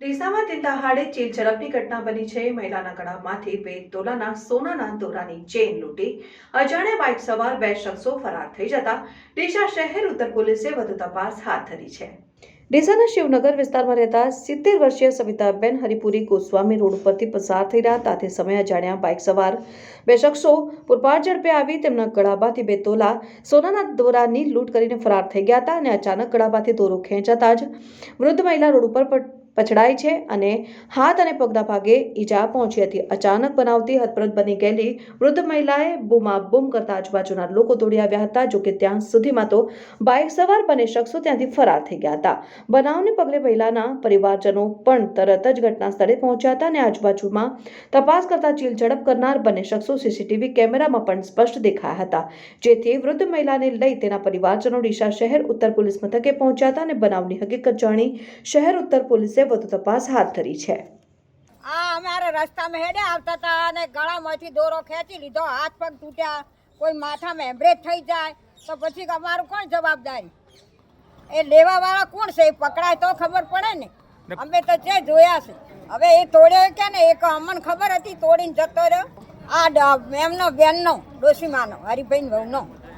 ડીસામાં દહાડે ચીલ ઝડપની ઘટના બની છે. મહિલાના ગળામાંથી બે તોલાના સોનાના દોરાની ચેન લૂંટી અજાણ્યા બાઇક સવાર બે શખ્સો ફરાર થઈ જતા ડીસા શહેર ઉત્તર પોલીસે વધુ તપાસ હાથ ધરી છે. ડીસાના શિવનગર વિસ્તારમાં રહેતા સિત્તેર વર્ષીય સવિતાબેન હરિપુરી ગોસ્વામી રોડ ઉપરથી પસાર થઈ રહ્યા. હતા સમયે અજાણ્યા બાઇક સવાર બે શખ્સો પુરપાર ઝડપે આવી તેમના ગળામાંથી બે તોલા સોનાના દોરાની લૂંટ કરીને ફરાર થઈ ગયા હતા અને અચાનક ગળાબાથી દોરો ખેંચાતા જ વૃદ્ધ મહિલા રોડ ઉપર પછડાઈ છે અને હાથ અને પગના ભાગે ઈજા પહોંચી હતી. અચાનક બનાવતી હતપ્રત બની ગયેલી વૃદ્ધ મહિલાએ બૂમાબૂમ કરતા આજુબાજુના લોકો દોડી આવ્યા હતા જોકે ત્યાં સુધીમાં તો બાઇક સવાર બંને શખ્સો ત્યાંથી ફરાર થઈ ગયા હતા. બનાવને પગલે મહિલાના પરિવારજનો પણ તરત જ ઘટના સ્થળે પહોંચ્યા હતા અને આજુબાજુમાં તપાસ કરતા ચીલ ઝડપ કરનાર બંને શખ્સો સીસીટીવી કેમેરામાં પણ સ્પષ્ટ દેખાયા હતા. જેથી વૃદ્ધ મહિલાને લઈ તેના પરિવારજનો ડીસા શહેર ઉત્તર પોલીસ મથકે પહોંચ્યા હતા અને બનાવની હકીકત જાણી શહેર ઉત્તર પોલીસે વધુ તપાસ હાથ ધરી છે. આ અમારે રસ્તામાં હેડે આવતા હતા અને ગળામાંથી દોરો ખેંચી લીધો. હાથ પગ તૂટ્યા. કોઈ માથામાં એમ્બ્રેજ થઈ જાય તો પછી અમારું કોણ જવાબદારી? એ લેવાવાળા કોણ છે? એ પકડાય તો ખબર પડે ને. અમે તો જે જોયા છે. હવે એ તોડ્યો કે ને એક અમને ખબર હતી તોડીને જતો રહ્યો. આ એમનો બેનનો ડોસીમાનો હરિભાઈ વહુનો.